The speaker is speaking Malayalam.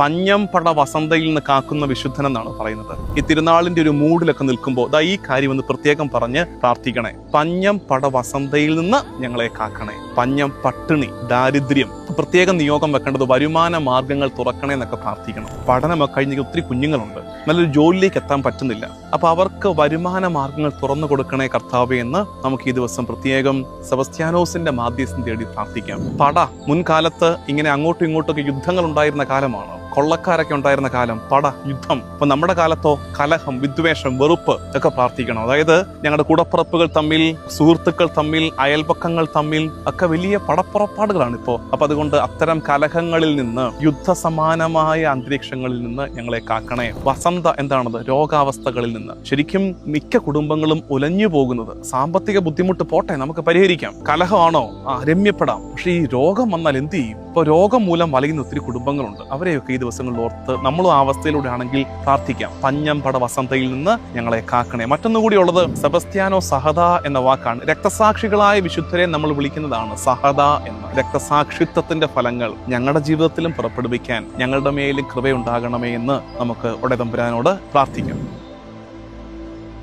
പഞ്ഞം പട വസന്തയിൽ നിന്ന് കാക്കുന്ന വിശുദ്ധൻ എന്നാണ് പറയുന്നത്. ഈ തിരുനാളിന്റെ ഒരു മൂഡിലൊക്കെ നിൽക്കുമ്പോൾ ദാ ഈ കാര്യം ഒന്ന് പ്രത്യേകം പറഞ്ഞ് പ്രാർത്ഥിക്കണേ. പഞ്ഞം പട വസന്തയിൽ നിന്ന് ഞങ്ങളെ കാക്കണേ. പഞ്ഞം പട്ടിണി ദാരിദ്ര്യം പ്രത്യേകം നിയോഗം വെക്കേണ്ടത് വരുമാന മാർഗങ്ങൾ തുറക്കണേ എന്നൊക്കെ പ്രാർത്ഥിക്കണം. പഠനമൊക്കെ കഴിഞ്ഞ ഒത്തിരി കുഞ്ഞുങ്ങളുണ്ട്. നല്ലൊരു ജോലിയിലേക്ക് എത്താൻ പറ്റുന്നില്ല. അപ്പൊ അവർക്ക് വരുമാന മാർഗങ്ങൾ തുറന്നു കൊടുക്കണേ കർത്താവ് എന്ന് നമുക്ക് ഈ ദിവസം പ്രത്യേകം സെബസ്ത്യാനോസിന്റെ മാധ്യസ്ഥം തേടി പ്രാർത്ഥിക്കാം. പട മുൻകാലത്ത് ഇങ്ങനെ അങ്ങോട്ടും ഇങ്ങോട്ടൊക്കെ യുദ്ധങ്ങൾ ഉണ്ടായിരുന്ന കാലമാണ്? കൊള്ളക്കാരൊക്കെ ഉണ്ടായിരുന്ന കാലം പട യുദ്ധം. അപ്പൊ നമ്മുടെ കാലത്തോ കലഹം വിദ്വേഷം വെറുപ്പ് ഒക്കെ പ്രാർത്ഥിക്കണം. അതായത് ഞങ്ങളുടെ കൂടപ്പുറപ്പുകൾ തമ്മിൽ സുഹൃത്തുക്കൾ തമ്മിൽ അയൽപക്കങ്ങൾ തമ്മിൽ ഒക്കെ വലിയ പടപ്പുറപ്പാടുകളാണ് ഇപ്പോൾ അപ്പൊ അതുകൊണ്ട് അത്തരം കലഹങ്ങളിൽ നിന്ന് യുദ്ധസമാനമായ അന്തരീക്ഷങ്ങളിൽ നിന്ന് ഞങ്ങളെ കാക്കണേ. വസന്ത എന്താണത്? രോഗാവസ്ഥകളിൽ നിന്ന്. ശരിക്കും മിക്ക കുടുംബങ്ങളും ഉലഞ്ഞു പോകുന്നത് സാമ്പത്തിക ബുദ്ധിമുട്ട് പോട്ടെ നമുക്ക് പരിഹരിക്കാം. കലഹമാണോ? രമ്യപ്പെടാം. പക്ഷെ ഈ രോഗം വന്നാൽ എന്ത് ചെയ്യും? ഇപ്പോൾ രോഗം മൂലം വലയുന്ന ഒത്തിരി കുടുംബങ്ങളുണ്ട്. അവരെയൊക്കെ ഈ ദിവസങ്ങളിൽ ഓർത്ത് നമ്മളും ആ അവസ്ഥയിലൂടെ ആണെങ്കിൽ പ്രാർത്ഥിക്കാം. പഞ്ഞം പട വസന്തയിൽ നിന്ന് ഞങ്ങളെ കാക്കണേ. മറ്റൊന്നുകൂടി ഉള്ളത് സെബസ്ത്യാനോ സഹദ എന്ന വാക്കാണ്. രക്തസാക്ഷികളായ വിശുദ്ധരെ നമ്മൾ വിളിക്കുന്നതാണ് സഹദ എന്ന. രക്തസാക്ഷിത്വത്തിന്റെ ഫലങ്ങൾ ഞങ്ങളുടെ ജീവിതത്തിലും പുറപ്പെടുവിക്കാൻ ഞങ്ങളുടെ മേലും കൃപയുണ്ടാകണമേ എന്ന് നമുക്ക് ഉടതമ്പുരാനോട് പ്രാർത്ഥിക്കാം.